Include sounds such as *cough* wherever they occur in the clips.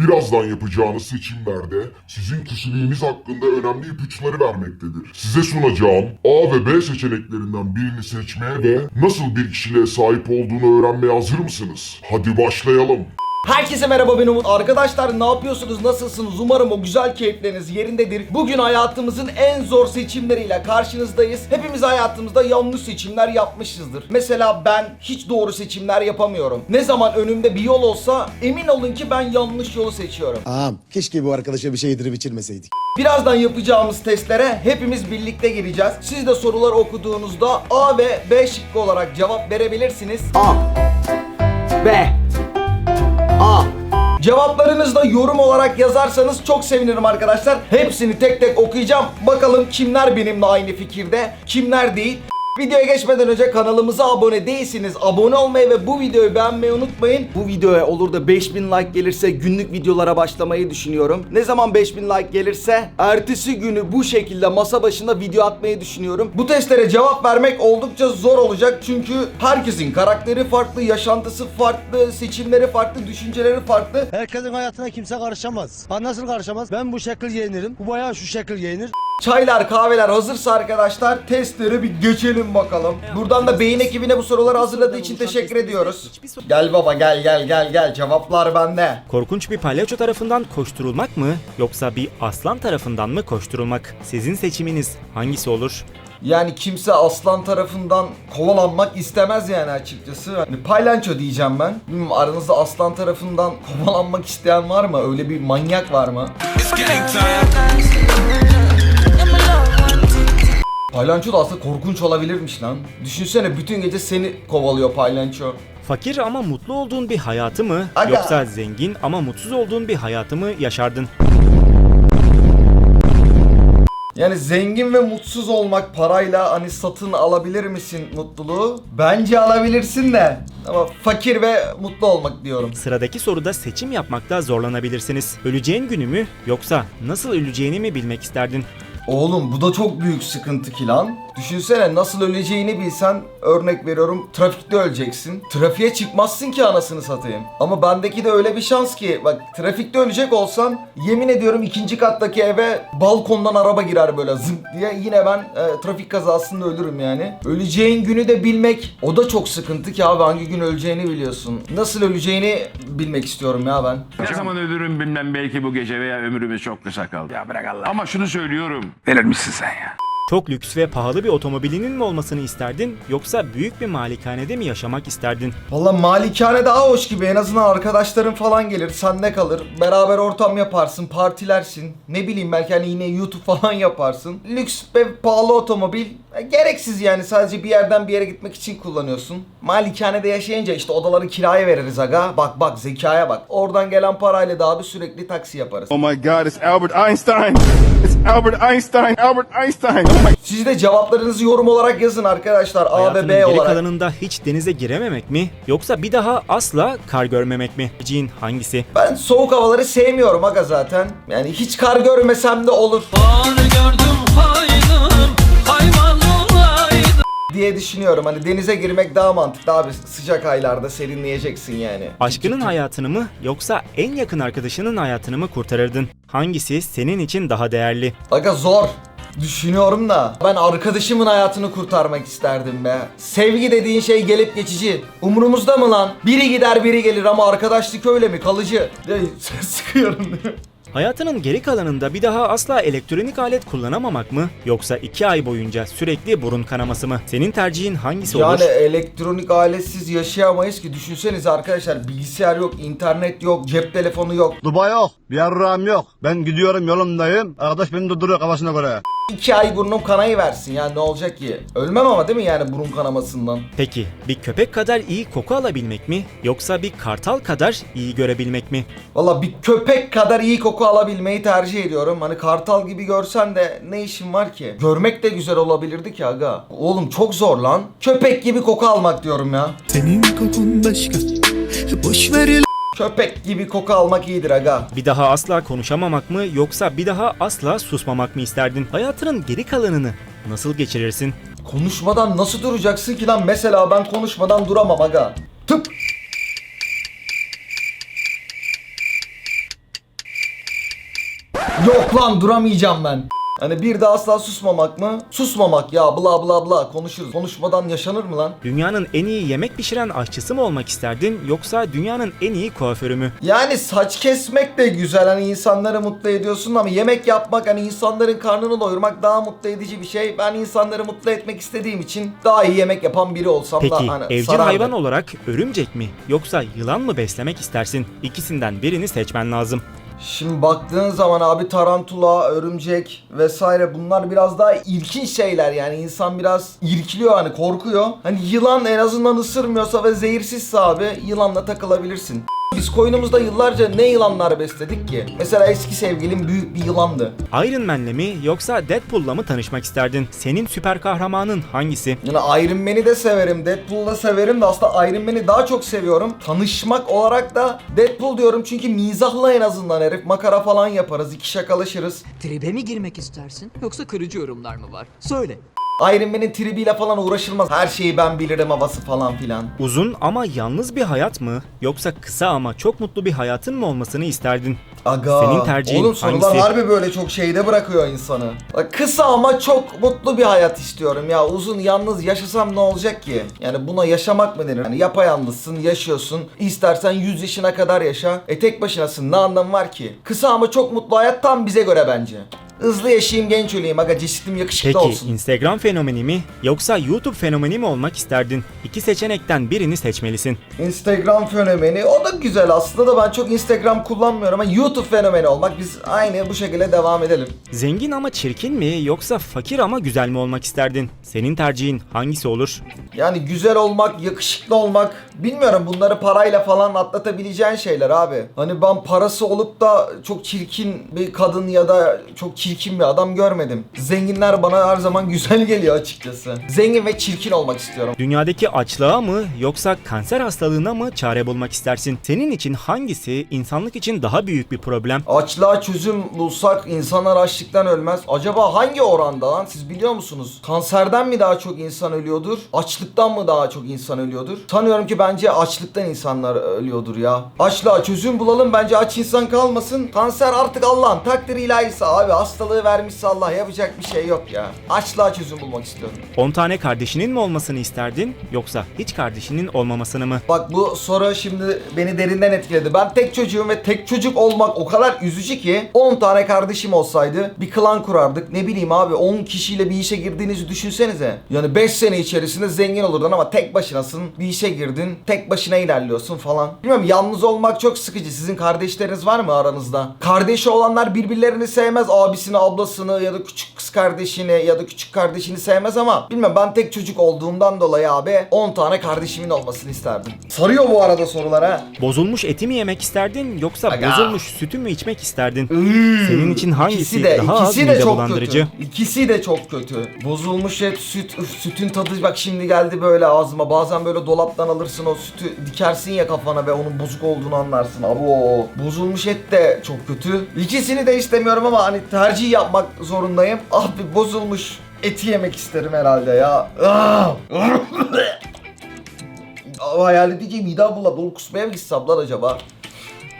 birazdan yapacağınız seçimlerde sizin kişiliğiniz hakkında önemli ipuçları vermektedir. Size sunacağım A ve B seçeneklerinden birini seçmeye ve nasıl bir kişiliğe sahip olduğunu öğrenmeye hazır mısınız? Hadi başlayalım. Herkese merhaba ben Umut. Arkadaşlar ne yapıyorsunuz? Nasılsınız? Umarım o güzel keyifleriniz yerindedir. Bugün hayatımızın en zor seçimleriyle karşınızdayız. Hepimiz hayatımızda yanlış seçimler yapmışızdır. Mesela ben hiç doğru seçimler yapamıyorum. Ne zaman önümde bir yol olsa emin olun ki ben yanlış yolu seçiyorum. Ağam keşke bu arkadaşa bir şey yedirip içirmeseydik. Birazdan yapacağımız testlere hepimiz birlikte gireceğiz. Siz de soruları okuduğunuzda A ve B şıkkı olarak cevap verebilirsiniz. A B A Cevaplarınızı da yorum olarak yazarsanız çok sevinirim arkadaşlar. Hepsini tek tek okuyacağım. Bakalım kimler benimle aynı fikirde, kimler değil. Videoya geçmeden önce kanalımıza abone değilsiniz. Abone olmayı ve bu videoyu beğenmeyi unutmayın. Bu videoya olur da 5000 like gelirse günlük videolara başlamayı düşünüyorum. Ne zaman 5000 like gelirse ertesi günü bu şekilde masa başında video atmayı düşünüyorum. Bu testlere cevap vermek oldukça zor olacak çünkü herkesin karakteri farklı, yaşantısı farklı, seçimleri farklı, düşünceleri farklı. Herkesin hayatına kimse karışamaz. Ha nasıl karışamaz? Ben bu şekil giyinirim. Bu bayağı şu şekil giyinir. Çaylar, kahveler hazırsa arkadaşlar testlere bir geçelim bakalım. Buradan da beyin ekibine bu soruları hazırladığı için teşekkür ediyoruz. Gel baba gel gel gel gel cevaplar bende. Korkunç bir palyaço tarafından koşturulmak mı yoksa bir aslan tarafından mı koşturulmak? Sizin seçiminiz hangisi olur? Yani kimse aslan tarafından kovalanmak istemez yani açıkçası. Hani paylanço diyeceğim ben. Bilmiyorum aranızda aslan tarafından *laughs* kovalanmak isteyen var mı? Öyle bir manyak var mı? Paylanço da aslında korkunç olabilirmiş lan. Düşünsene bütün gece seni kovalıyor paylanço. Fakir ama mutlu olduğun bir hayatı mı Aga. yoksa zengin ama mutsuz olduğun bir hayatı mı yaşardın? Yani zengin ve mutsuz olmak parayla hani satın alabilir misin mutluluğu? Bence alabilirsin de. Ama fakir ve mutlu olmak diyorum. Sıradaki soruda seçim yapmakta zorlanabilirsiniz. Öleceğin günü mü yoksa nasıl öleceğini mi bilmek isterdin? Oğlum bu da çok büyük sıkıntı ki lan. Düşünsene nasıl öleceğini bilsen örnek veriyorum trafikte öleceksin. Trafiğe çıkmazsın ki anasını satayım. Ama bendeki de öyle bir şans ki bak trafikte ölecek olsam yemin ediyorum ikinci kattaki eve balkondan araba girer böyle zıp diye yine ben e, trafik kazasında ölürüm yani. Öleceğin günü de bilmek o da çok sıkıntı ki abi hangi gün öleceğini biliyorsun. Nasıl öleceğini bilmek istiyorum ya ben. Ne zaman ölürüm bilmem belki bu gece veya ömrümüz çok kısa kaldı. Ya bırak Allah. Ama şunu söylüyorum. Verir misin sen ya? Çok lüks ve pahalı bir otomobilinin mi olmasını isterdin yoksa büyük bir malikanede mi yaşamak isterdin? Valla malikane daha hoş gibi en azından arkadaşların falan gelir sende kalır. Beraber ortam yaparsın partilersin. Ne bileyim belki hani yine YouTube *laughs* falan yaparsın. Lüks ve pahalı otomobil e, gereksiz yani. Sadece bir yerden bir yere gitmek için kullanıyorsun. Malikanede yaşayınca işte odaları kiraya veririz aga. Bak bak zekaya bak. Oradan gelen parayla da abi sürekli taksi yaparız. Oh my God, it's Albert Einstein. Albert Einstein. Albert Einstein. Siz de cevaplarınızı yorum olarak yazın arkadaşlar A ve Hayatının B geri olarak kalanında hiç denize girememek mi yoksa bir daha asla kar görmemek mi? Cin hangisi? ben soğuk havaları sevmiyorum aga zaten yani hiç kar görmesem de olur diye düşünüyorum. Hani denize girmek daha mantıklı abi. Sıcak aylarda serinleyeceksin yani. Aşkının hayatını mı yoksa en yakın arkadaşının hayatını mı kurtarırdın? Hangisi senin için daha değerli? Aga zor. Düşünüyorum da ben arkadaşımın hayatını kurtarmak isterdim be. Sevgi dediğin şey gelip geçici. Umurumuzda mı lan? Biri gider biri gelir ama arkadaşlık öyle mi? Kalıcı. Ya, *laughs* sıkıyorum. Hayatının geri kalanında bir daha asla elektronik alet kullanamamak mı yoksa iki ay boyunca sürekli burun kanaması mı? Senin tercihin hangisi yani olur? elektronik aletsiz yaşayamayız ki. Düşünsenize arkadaşlar bilgisayar yok, internet yok, cep telefonu yok. Duba yok. Bir yarrağım yok. Ben gidiyorum yolumdayım. Arkadaş beni durduruyor kafasına göre. İki ay burnum kanayı versin ya ne olacak ki? Ölmem ama değil mi yani burun kanamasından? Peki bir köpek kadar iyi koku alabilmek mi yoksa bir kartal kadar iyi görebilmek mi? Valla bir köpek kadar iyi koku alabilmeyi tercih ediyorum. Hani kartal gibi görsen de ne işin var ki? Görmek de güzel olabilirdi ki aga. Oğlum çok zor lan. Köpek gibi koku almak diyorum ya. Senin kokun başka Boş ver Köpek gibi koku almak iyidir aga. Bir daha asla konuşamamak mı yoksa bir daha asla susmamak mı isterdin? Hayatının geri kalanını nasıl geçirirsin? Konuşmadan nasıl duracaksın ki lan? Mesela ben konuşmadan duramam aga. Tıp. Yok lan duramayacağım ben. Hani bir de asla susmamak mı? Susmamak ya bla bla bla konuşuruz. Konuşmadan yaşanır mı lan? Dünyanın en iyi yemek pişiren aşçısı mı olmak isterdin yoksa dünyanın en iyi kuaförü mü? Yani saç kesmek de güzel hani insanları mutlu ediyorsun ama yemek yapmak hani insanların karnını doyurmak daha mutlu edici bir şey. Ben insanları mutlu etmek istediğim için daha iyi yemek yapan biri olsam Peki da hani evcil sarardı. hayvan olarak örümcek mi yoksa yılan mı beslemek istersin? İkisinden birini seçmen lazım. Şimdi baktığın zaman abi tarantula, örümcek vesaire bunlar biraz daha ilginç şeyler yani insan biraz irkiliyor hani korkuyor. Hani yılan en azından ısırmıyorsa ve zehirsizse abi yılanla takılabilirsin. Biz koyunumuzda yıllarca ne yılanlar besledik ki? Mesela eski sevgilim büyük bir yılandı. Iron Man'le mi yoksa Deadpool'la mı tanışmak isterdin? Senin süper kahramanın hangisi? Yani Iron Man'i de severim, Deadpool'u da severim de aslında Iron Man'i daha çok seviyorum. Tanışmak olarak da Deadpool diyorum çünkü mizahla en azından herif. Makara falan yaparız, iki şakalaşırız. Tribe mi girmek istersin yoksa kırıcı yorumlar mı var? Söyle. Iron Man'in tribiyle falan uğraşılmaz. Her şeyi ben bilirim havası falan filan. Uzun ama yalnız bir hayat mı yoksa kısa ama çok mutlu bir hayatın mı olmasını isterdin? Aga. Senin tercihin Oğlum sorular hangisi? harbi böyle çok şeyde bırakıyor insanı. Bak, kısa ama çok mutlu bir hayat istiyorum ya. Uzun yalnız yaşasam ne olacak ki? Yani buna yaşamak mı denir? Yani yapayalnızsın, yaşıyorsun. İstersen 100 yaşına kadar yaşa. E tek başınasın ne anlamı var ki? Kısa ama çok mutlu hayat tam bize göre bence. Hızlı yaşayayım genç öleyim aga cesetim yakışıklı Peki olsun. Instagram fenomeni mi yoksa YouTube fenomeni mi olmak isterdin? İki seçenekten birini seçmelisin. Instagram fenomeni o da güzel aslında da ben çok Instagram kullanmıyorum ama YouTube fenomeni olmak biz aynı bu şekilde devam edelim. Zengin ama çirkin mi yoksa fakir ama güzel mi olmak isterdin? Senin tercihin hangisi olur? Yani güzel olmak, yakışıklı olmak bilmiyorum bunları parayla falan atlatabileceğin şeyler abi. Hani ben parası olup da çok çirkin bir kadın ya da çok çirkin bir adam görmedim. Zenginler bana her zaman güzel geliyor açıkçası. Zengin ve çirkin olmak istiyorum. Dünyadaki açlığa mı yoksa kanser hastalığına mı çare bulmak istersin? Senin için hangisi insanlık için daha büyük bir problem? Açlığa çözüm bulsak insanlar açlıktan ölmez. Acaba hangi oranda lan siz biliyor musunuz? Kanserden mi daha çok insan ölüyordur? Açlıktan mı daha çok insan ölüyordur? Sanıyorum ki bence açlıktan insanlar ölüyordur ya. Açlığa çözüm bulalım bence aç insan kalmasın. Kanser artık Allah'ın takdiri ilahisi abi. Hastalığı vermişse Allah yapacak bir şey yok ya. Açlığa çözüm bulmak istiyorum. 10 tane kardeşinin mi olmasını isterdin yoksa hiç kardeşinin olmamasını mı? Bak bu soru şimdi beni derinden etkiledi. Ben tek çocuğum ve tek çocuk olmak o kadar üzücü ki 10 tane kardeşim olsaydı bir klan kurardık. Ne bileyim abi 10 kişiyle bir işe girdiğinizi düşünsenize. Yani 5 sene içerisinde zengin olurdun ama tek başınasın. Bir işe girdin. Tek başına ilerliyorsun falan. Bilmiyorum yalnız olmak çok sıkıcı. Sizin kardeşleriniz var mı aranızda? Kardeşi olanlar birbirlerini sevmez. Abisini, ablasını ya da küçük kız kardeşini ya da küçük kardeşini sevmez ama bilmem ben tek çocuk olduğumdan dolayı abi 10 tane kardeşimin olmasını isterdim. Sarıyor bu arada sorular ha. Bozulmuş eti mi yemek isterdin yoksa Aga. bozulmuş sütü mü içmek isterdin? Senin için hangisi İkisi de, daha az ikisi de mide çok bulandırıcı? kötü. İkisi de çok kötü. Bozulmuş et, süt, üf, sütün tadı bak şimdi geldi böyle ağzıma. Bazen böyle dolaptan alırsın o sütü dikersin ya kafana ve onun bozuk olduğunu anlarsın. Abo. Bozulmuş et de çok kötü. İkisini de istemiyorum ama hani tercih yapmak zorundayım. Abi bozulmuş eti yemek isterim herhalde ya. Ah! Hayal edeceğim midem bulandı. Oğlum kusmaya mı gitsem lan acaba?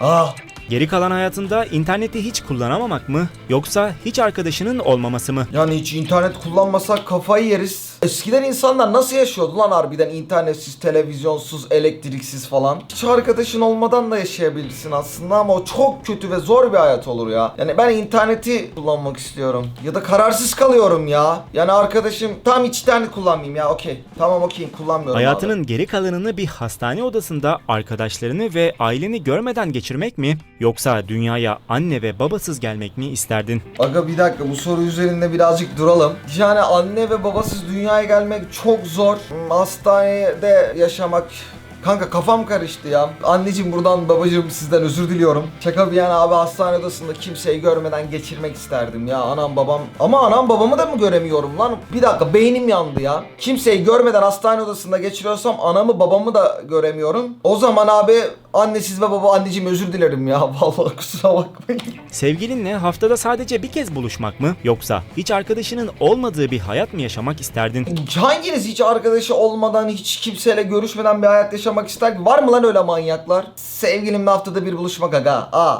Ah Geri kalan hayatında interneti hiç kullanamamak mı yoksa hiç arkadaşının olmaması mı? Yani hiç internet kullanmasak kafayı yeriz. Eskiden insanlar nasıl yaşıyordu lan harbiden internetsiz, televizyonsuz, elektriksiz falan. Hiç arkadaşın olmadan da yaşayabilirsin aslında ama o çok kötü ve zor bir hayat olur ya. Yani ben interneti kullanmak istiyorum. Ya da kararsız kalıyorum ya. Yani arkadaşım tam internet kullanmayayım ya okey. Tamam okey kullanmıyorum abi. Hayatının geri kalanını bir hastane odasında arkadaşlarını ve aileni görmeden geçirmek mi yoksa dünyaya anne ve babasız gelmek mi isterdin? Aga bir dakika bu soru üzerinde birazcık duralım. Yani anne ve babasız dünyaya gelmek çok zor. Hastanede yaşamak Kanka kafam karıştı ya. Anneciğim buradan babacığım sizden özür diliyorum. Şaka bir yana abi hastane odasında kimseyi görmeden geçirmek isterdim ya. Anam babam. Ama anam babamı da mı göremiyorum lan? Bir dakika beynim yandı ya. Kimseyi görmeden hastane odasında geçiriyorsam anamı babamı da göremiyorum. O zaman abi annesiz ve baba anneciğim özür dilerim ya. *laughs* Vallahi kusura bakmayın. Sevgilinle haftada sadece bir kez buluşmak mı yoksa hiç arkadaşının olmadığı bir hayat mı yaşamak isterdin? Hanginiz hiç arkadaşı olmadan, hiç kimseyle görüşmeden bir hayat yaşamak ister? Var mı lan öyle manyaklar? Sevgilimle haftada bir buluşmak aga. Aa.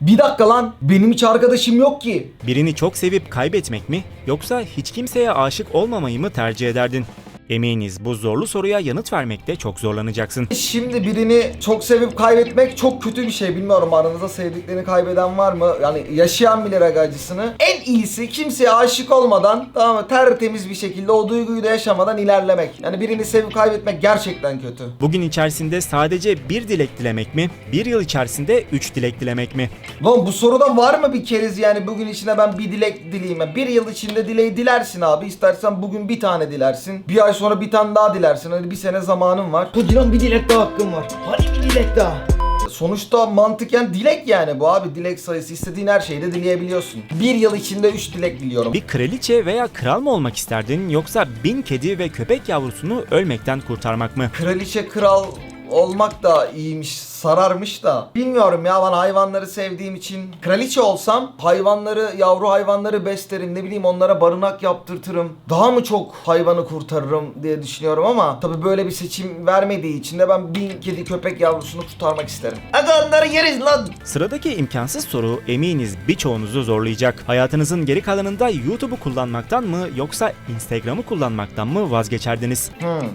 Bir dakika lan benim hiç arkadaşım yok ki. Birini çok sevip kaybetmek mi yoksa hiç kimseye aşık olmamayı mı tercih ederdin? Eminiz bu zorlu soruya yanıt vermekte çok zorlanacaksın. Şimdi birini çok sevip kaybetmek çok kötü bir şey. Bilmiyorum aranızda sevdiklerini kaybeden var mı? Yani yaşayan bilir aga acısını. En iyisi kimseye aşık olmadan tamam mı? Tertemiz bir şekilde o duyguyu da yaşamadan ilerlemek. Yani birini sevip kaybetmek gerçekten kötü. Bugün içerisinde sadece bir dilek dilemek mi? Bir yıl içerisinde üç dilek dilemek mi? Lan bu soruda var mı bir keriz yani bugün içine ben bir dilek dileyim. Bir yıl içinde dileği dilersin abi. İstersen bugün bir tane dilersin. Bir ay sonra bir tane daha dilersin. Hani bir sene zamanın var. Hadi lan bir dilek daha hakkım var. Hadi bir dilek daha. Sonuçta mantıken dilek yani bu abi. Dilek sayısı istediğin her şeyi de dileyebiliyorsun. Bir yıl içinde üç dilek diliyorum. Bir kraliçe veya kral mı olmak isterdin yoksa bin kedi ve köpek yavrusunu ölmekten kurtarmak mı? Kraliçe kral olmak da iyiymiş, sararmış da. Bilmiyorum ya ben hayvanları sevdiğim için. Kraliçe olsam hayvanları, yavru hayvanları beslerim. Ne bileyim onlara barınak yaptırtırım. Daha mı çok hayvanı kurtarırım diye düşünüyorum ama tabii böyle bir seçim vermediği için de ben bin kedi köpek yavrusunu kurtarmak isterim. Hadi onları yeriz lan. Sıradaki imkansız soru eminiz birçoğunuzu zorlayacak. Hayatınızın geri kalanında YouTube'u kullanmaktan mı yoksa Instagram'ı kullanmaktan mı vazgeçerdiniz? Hmm.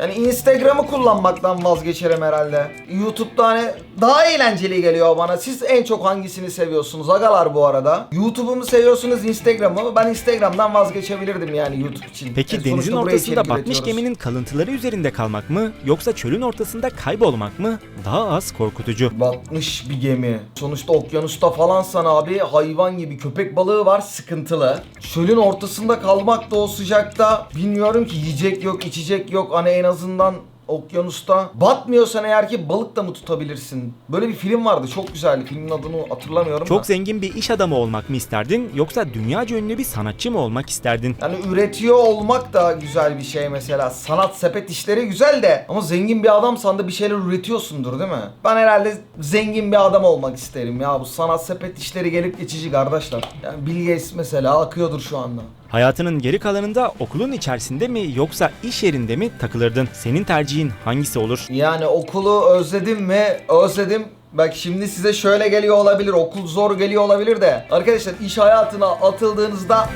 Yani Instagram'ı kullanmaktan vazgeçerim herhalde. YouTube'da hani daha eğlenceli geliyor bana. Siz en çok hangisini seviyorsunuz agalar bu arada? YouTube'u mu seviyorsunuz Instagram'ı mı? Ben Instagram'dan vazgeçebilirdim yani YouTube için. Peki Yani denizin ortasında batmış üretiyoruz. geminin kalıntıları üzerinde kalmak mı yoksa çölün ortasında kaybolmak mı daha az korkutucu? Batmış bir gemi. Sonuçta okyanusta falansan abi hayvan gibi köpek balığı var sıkıntılı. Çölün ortasında kalmak da o sıcakta bilmiyorum ki yiyecek yok içecek yok hani en azından okyanusta batmıyorsan eğer ki balık da mı tutabilirsin? Böyle bir film vardı çok güzeldi filmin adını hatırlamıyorum Çok da. zengin bir iş adamı olmak mı isterdin yoksa dünyaca ünlü bir sanatçı mı olmak isterdin? Yani üretiyor olmak da güzel bir şey mesela. Sanat sepet işleri güzel de ama zengin bir adamsan da bir şeyler üretiyorsundur değil mi? Ben herhalde zengin bir adam olmak isterim ya. Bu sanat sepet işleri gelip geçici kardeşler. Yani Bill Gates mesela akıyordur şu anda. Hayatının geri kalanında okulun içerisinde mi yoksa iş yerinde mi takılırdın? Senin tercihin hangisi olur? Yani okulu özledim mi? Özledim. Bak şimdi size şöyle geliyor olabilir. Okul zor geliyor olabilir de. Arkadaşlar iş hayatına atıldığınızda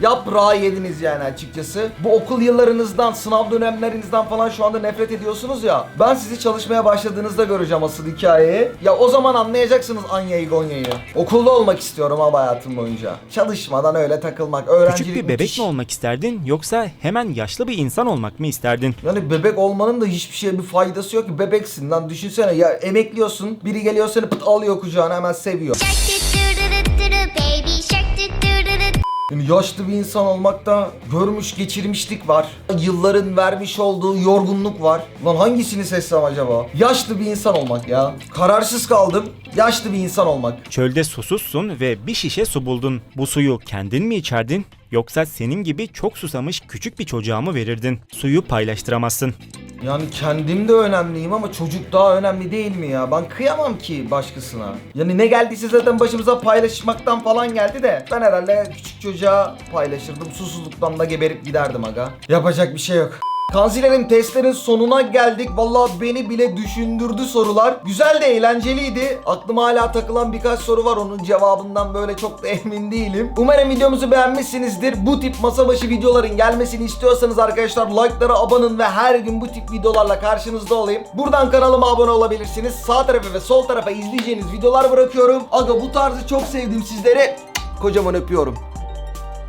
yaprağı yediniz yani açıkçası. Bu okul yıllarınızdan, sınav dönemlerinizden falan şu anda nefret ediyorsunuz ya. Ben sizi çalışmaya başladığınızda göreceğim asıl hikayeyi. Ya o zaman anlayacaksınız Anya'yı Gonya'yı. Okulda olmak istiyorum abi hayatım boyunca. Çalışmadan öyle takılmak. Öğrencilik Küçük bir bebek müthiş. mi olmak isterdin yoksa hemen yaşlı bir insan olmak mı isterdin? Yani bebek olmanın da hiçbir şeye bir faydası yok ki bebeksin lan düşünsene ya emekliyorsun biri geliyor seni pıt alıyor kucağına hemen seviyor. Baby Yani yaşlı bir insan olmakta görmüş geçirmişlik var. Yılların vermiş olduğu yorgunluk var. Lan hangisini seçsem acaba? Yaşlı bir insan olmak ya. Kararsız kaldım. Yaşlı bir insan olmak. Çölde susuzsun ve bir şişe su buldun. Bu suyu kendin mi içerdin? Yoksa senin gibi çok susamış küçük bir çocuğa mı verirdin? Suyu paylaştıramazsın. Yani kendim de önemliyim ama çocuk daha önemli değil mi ya? Ben kıyamam ki başkasına. Yani ne geldiyse zaten başımıza paylaşmaktan falan geldi de ben herhalde küçük çocuğa paylaşırdım. Susuzluktan da geberip giderdim aga. Yapacak bir şey yok. Kanzilerim testlerin sonuna geldik. Vallahi beni bile düşündürdü sorular. Güzel de eğlenceliydi. Aklıma hala takılan birkaç soru var. Onun cevabından böyle çok da *laughs* emin değilim. Umarım videomuzu beğenmişsinizdir. Bu tip masa başı videoların gelmesini istiyorsanız arkadaşlar like'lara abanın ve her gün bu tip videolarla karşınızda olayım. Buradan kanalıma abone olabilirsiniz. Sağ tarafa ve sol tarafa izleyeceğiniz videolar bırakıyorum. Aga bu tarzı çok sevdim sizlere. Kocaman öpüyorum.